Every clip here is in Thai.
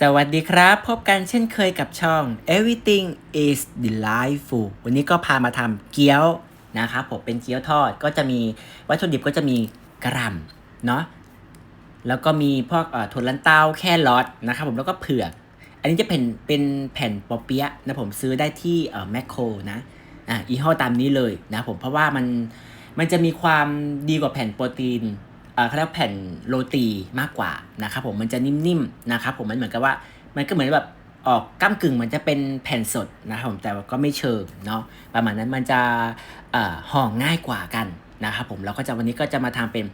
สวัสดีครับ พบกันเช่นเคยกับช่อง Everything is Delightful วันนี้ก็พามาทำเกี๊ยวนะครับผมเป็นเกี๊ยวทอดก็จะมีวัตถุดิบก็จะมีกระหล่ำเนาะแล้วก็มีพวกถั่วลันเต้าแค่รอทนะครับผมแล้วก็เผือก อันนี้จะเป็นเป็นแผ่นปอเปี๊ยะนะผมซื้อได้ที่แมคโครนะอ่าอีห้อตามนี้เลยนะผมเพราะว่ามันมันจะมีความดีกว่าแผ่นโปรตีน เอ่อเขาเรียกแผ่นโรตีมากกว่านะครับผมมันจะนิ่มๆนะครับผมมันเหมือนกับว่า มันก็เหมือนแบบออกก้ามกึ่งมันจะเป็นแผ่นสดนะครับผมแต่ว่าก็ไม่เชิงเนาะประมาณนั้นมันจะเอ่อห่อง่ายกว่ากันนะครับผมเราก็จะวันนี้ก็จะมาทำเป็น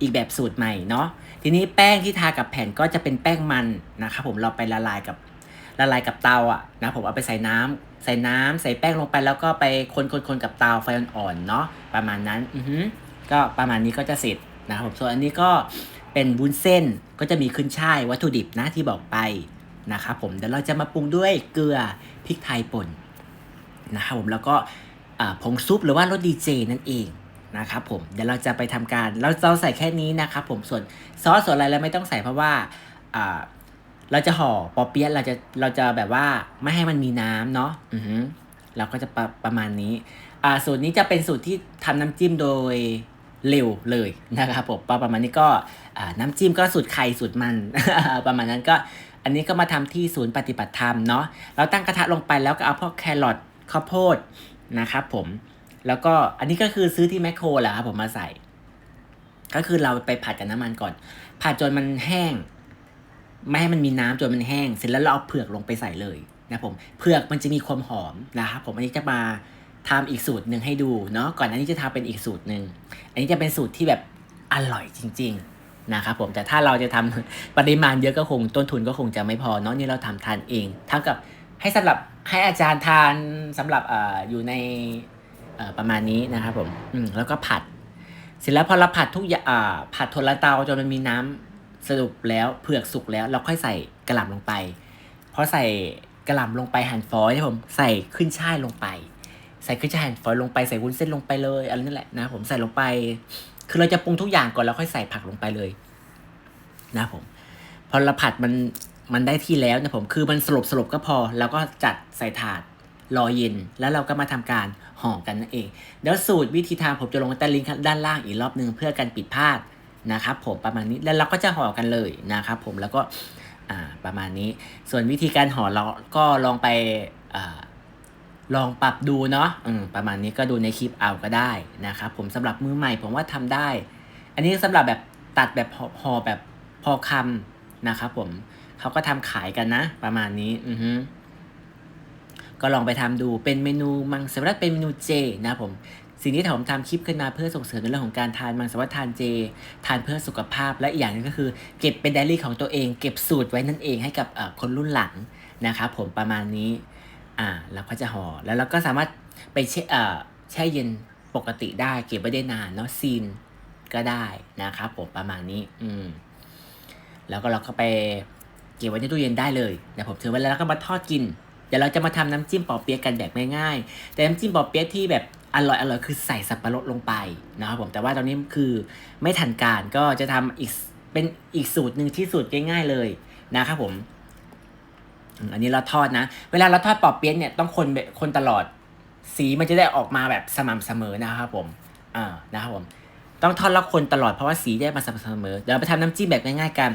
อีกแบบสูตรใหม่เนาะทีนี้แป้งที่ทากับแผ่นก็จะเป็นแป้งมันนะครับผมเราไปละลายกับละลายกับเตาอะนะผมเอาไปใส่น้ำใส่น้ำใส่แป้งลงไปแล้วก็ไปคนๆๆกับเตาไฟอ่อนๆเนาะประมาณนั้นอือฮึก็ประมาณนี้ก็จะเสร็จ นะครับผมส่วนอันนี้ก็เป็นวุ้นเส้นก็จะมีขึ้นช่ายวัตถุดิบนะที่บอกไปนะครับผมเดี๋ยวเราจะมาปรุงด้วยเกลือพริกไทยป่นนะครับผมแล้วก็ผงซุปหรือว่ารสดีเจนั่นเองนะครับผมเดี๋ยวเราจะไปทำการเราเราใส่แค่นี้นะครับผมส่วนซอสส่วนอะไรเราไม่ต้องใส่เพราะว่าเราจะห่อปอเปี๊ยะเราจะเราจะแบบว่าไม่ให้มันมีน้ำเนาะอือฮึเราก็จะประประมาณนี้อ่าสูตรนี้จะเป็นสูตรที่ทำน้ำจิ้มโดย เร็วเลยนะครับผมประมาณนี้ก็น้ำจิ้มก็สูตรไข่สูตรมัน ประมาณนั้นก็อันนี้ก็มาทำที่ศูนย์ปฏิบัติธรรมเนาะเราตั้งกระทะลงไปแล้วก็เอาพวกแครอทข้าวโพดนะครับผมแล้วก็อันนี้ก็คือซื้อที่แมคโครแหละครับผมมาใส่ ก็คือเราไปผัดกับน้ำมันก่อน ผัดจนมันแห้ง ไม่ให้มันมีน้ำจนมันแห้ง เสร็จแล้วเราเอาเผือกลงไปใส่เลยนะผมเผือกมันจะมีความหอมนะครับผมอันนี้จะมา ทำอีกสูตรหนึ่งให้ดูเนาะก่อนอันนี้จะทำเป็นอีกสูตรหนึ่งอันนี้จะเป็นสูตรที่แบบอร่อยจริง ๆนะครับผมแต่ถ้าเราจะทำปริมาณเยอะก็คงต้นทุนก็คงจะไม่พอเนาะนี่เราทำทานเองเท่ากับให้สำหรับให้อาจารย์ทานสำหรับออยู่ในประมาณนี้นะครับผมอืมแล้วก็ผัด เสร็จแล้วพอเราผัดทุกอย่างผัดทนละเตาจนมันมีน้ำสรุปแล้วเผือกสุกแล้ว เราค่อยใส่กระหล่ำลงไปพอใส่กระหล่ำลงไปหั่นฝอยนะผมใส่ขึ้นช่ายลงไป ใส่ขึ้นช่ายฝอยลงไปใส่วุ้นเส้นลงไปเลยอะไรนั่นแหละนะผมใส่ลงไป คือเราจะปรุงทุกอย่างก่อนแล้วค่อยใส่ผักลงไปเลย นะผม พอเราผัดมันมันได้ที่แล้วนะผมคือมันสลบสลบก็พอ แล้วก็จัดใส่ถาดรอเย็น แล้วเราก็มาทำการห่อกันนั่นเองเดี๋ยวสูตรวิธีทำผมจะลงใต้ลิงก์ด้านล่างอีกรอบหนึ่งเพื่อกันปิดพลาดนะครับผมประมาณนี้แล้วเราก็จะห่อกันเลยนะครับผมแล้วก็อ่าประมาณนี้ ส่วนวิธีการห่อเราก็ลองไปอ่า ลองปรับดูเนาะอืมประมาณนี้ก็ดูในคลิปเอาก็ได้นะครับผมสำหรับมือใหม่ผมว่าทำได้ อันนี้สำหรับแบบตัดแบบห่อห่อแบบพอคำนะครับผมเขาก็ทำขายกันนะ ประมาณนี้อือฮึก็ลองไปทำดูเป็นเมนูมังสวิรัตเป็นเมนูเจนะครับผมสิ่งที่ผมทำคลิปขึ้นมาเพื่อส่งเสริมในเรื่องของการทานมังสวิรัตทานเจ ทานเพื่อสุขภาพและอีกอย่างหนึงก็คือ เก็บเป็นไดอารี่ของตัวเอง เก็บสูตรไว้นั่นเองให้กับเอ่อคนรุ่นหลังนะครับผมประมาณนี้ อ่าเราก็จะห่อแล้วเราก็สามารถไปแช่เอ่อแช่เย็นปกติได้เก็บไว้ได้นานเนาะซีนก็ได้นะครับผมประมาณนี้ อืม แล้วก็เราก็ไปเก็บไว้ในตู้เย็นได้เลยเดี๋ยวผมถือไว้แล้วแล้วก็มาทอดกินเดี๋ยวเราจะมาทำน้ำจิ้มปอเปี๊ยะกันแบบง่ายๆแต่น้ำจิ้มปอเปี๊ยะที่แบบอร่อยอร่อยคือใส่สับปะรดลงไปนะครับผมแต่ว่าตอนนี้คือไม่ทันการก็จะทำอีกเป็นอีกสูตรหนึ่งที่สูตรง่าย ๆ เลยนะครับผม อันนี้เราทอดนะ เวลาเราทอดปอบเปี๊ยะเนี่ยต้องคนแบบคนตลอด สีมันจะได้ออกมาแบบสม่ำเสมอนะครับผมอ่านะครับผม ต้องทอดแล้วคนตลอดเพราะว่าสีได้มาสม่ำเสมอ เดี๋ยวเราไปทำน้ำจิ้มแบบง่ายๆกัน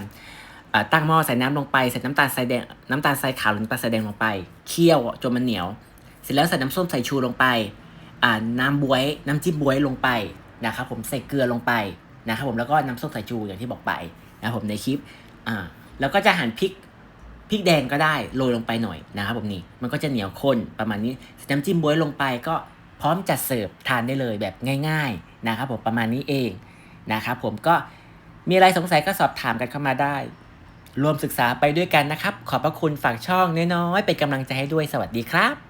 อ่าตั้งหม้อใส่น้ำลงไปใส่น้ำตาลทรายแดงน้ำตาลทรายขาวหรือน้ำตาลทรายแดงลงไป เคี่ยวจนมันเหนียว เสร็จแล้วใส่น้ำส้มสายชูลงไปอ่าน้ำบวย น้ำจิ้มบวยลงไปนะครับผมใส่เกลือลงไปนะครับผมแล้วก็น้ำส้มสายชูอย่างที่บอกไปนะครับผมในคลิปอ่าแล้วก็จะหั่นพริก พริกแดงก็ได้โรยลงไปหน่อยนะครับผมนี่มันก็จะเหนียวข้นประมาณนี้น้ำจิ้มบวยลงไปก็พร้อมจัดเสิร์ฟทานได้เลยแบบง่าย ๆนะครับผมประมาณนี้เองนะครับผมก็มีอะไรสงสัยก็สอบถามกันเข้ามาได้ รวมศึกษาไปด้วยกันนะครับ ขอบพระคุณฝากช่องน้อยๆเป็นกำลังใจให้ด้วยสวัสดีครับ